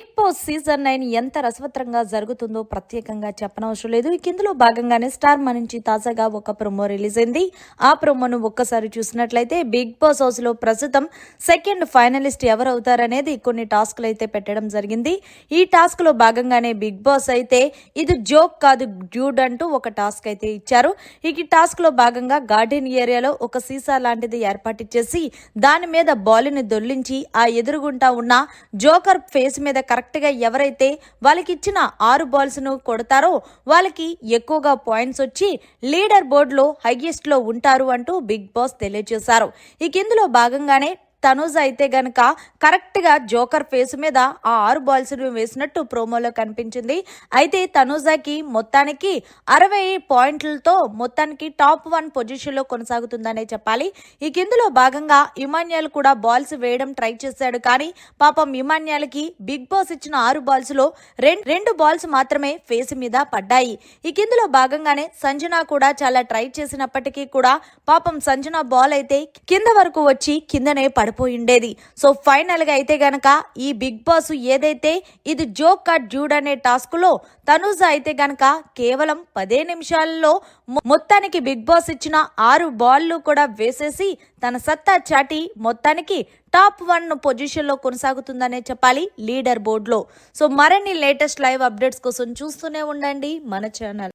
Big boss season nine ఎంత రసవత్రంగా జరుగుతుందో ప్రత్యేకంగా చెప్పనవసరం లేదు. ఇందులో భాగంగానే స్టార్ మా నుంచి తాజాగా ఒక ప్రొమో రిలీజ్ అయింది. ఆ ప్రొమోను ఒక్కసారి చూసినట్లయితే బిగ్ బాస్ హౌస్లో ప్రస్తుతం సెకండ్ ఫైనలిస్ట్ ఎవరు అవుతారనేది కొన్ని టాస్క్లు అయితే పెట్టడం జరిగింది. ఈ టాస్క్లో భాగంగానే బిగ్ బాస్ అయితే ఇది జోక్ కాదు డ్యూడ్ అంటూ ఒక టాస్క్ అయితే ఇచ్చారు. ఈ టాస్క్లో భాగంగా గార్డెన్ ఏరియాలో ఒక సీసా లాంటిది ఏర్పాటు చేసి దాని మీద బాలుని దొల్లించి ఆ ఎదురుగుంటా ఉన్న జోకర్ ఫేస్ మీద కరెక్ట్గా ఎవరైతే వాళ్ళకి ఇచ్చిన ఆరు బాల్స్ను కొడతారో వాళ్ళకి ఎక్కువగా పాయింట్స్ వచ్చి లీడర్ బోర్డులో హైయెస్ట్లో ఉంటారు అంటూ బిగ్ బాస్ తెలియజేశారు. ఇక ఇందులో భాగంగానే తనూజ్ అయితే గనక కరెక్ట్గా జోకర్ ఫేస్ మీద ఆ ఆరు బాల్స్ వేసినట్టు ప్రోమోలో కనిపించింది. అయితే తనూజాకి మొత్తానికి అరవై పాయింట్లతో మొత్తానికి టాప్ వన్ పొజిషన్లో కొనసాగుతుందనే చెప్పాలి. ఇక ఇందులో భాగంగా ఇమాన్యాల్ కూడా బాల్స్ వేయడం ట్రై చేశాడు. కానీ పాపం ఇమాన్యాల్కి బిగ్ బాస్ ఇచ్చిన ఆరు బాల్స్లో రెండు రెండు బాల్స్ మాత్రమే ఫేస్ మీద పడ్డాయి. ఇక ఇందులో భాగంగానే సంజన కూడా చాలా ట్రై చేసినప్పటికీ కూడా పాపం సంజన బాల్ అయితే కింద వరకు వచ్చి కిందనే పడిపోయిండేది సో ఫైనల్గా అయితే గనక ఈ బిగ్ బాస్ ఏదైతే ఇది జోక్ కట్ డ్యూడ్ అనే టాస్క్లో తనూజ అయితే గనక కేవలం పదే నిమిషాల్లో మొత్తానికి బిగ్ బాస్ ఇచ్చిన ఆరు బాల్లు కూడా వేసేసి తన సత్తా చాటి మొత్తానికి టాప్ వన్ పొజిషన్లో కొనసాగుతుందనే చెప్పాలి లీడర్ బోర్డులో. సో మరిన్ని లేటెస్ట్ లైవ్ అప్డేట్స్ కోసం చూస్తూనే ఉండండి మన ఛానల్.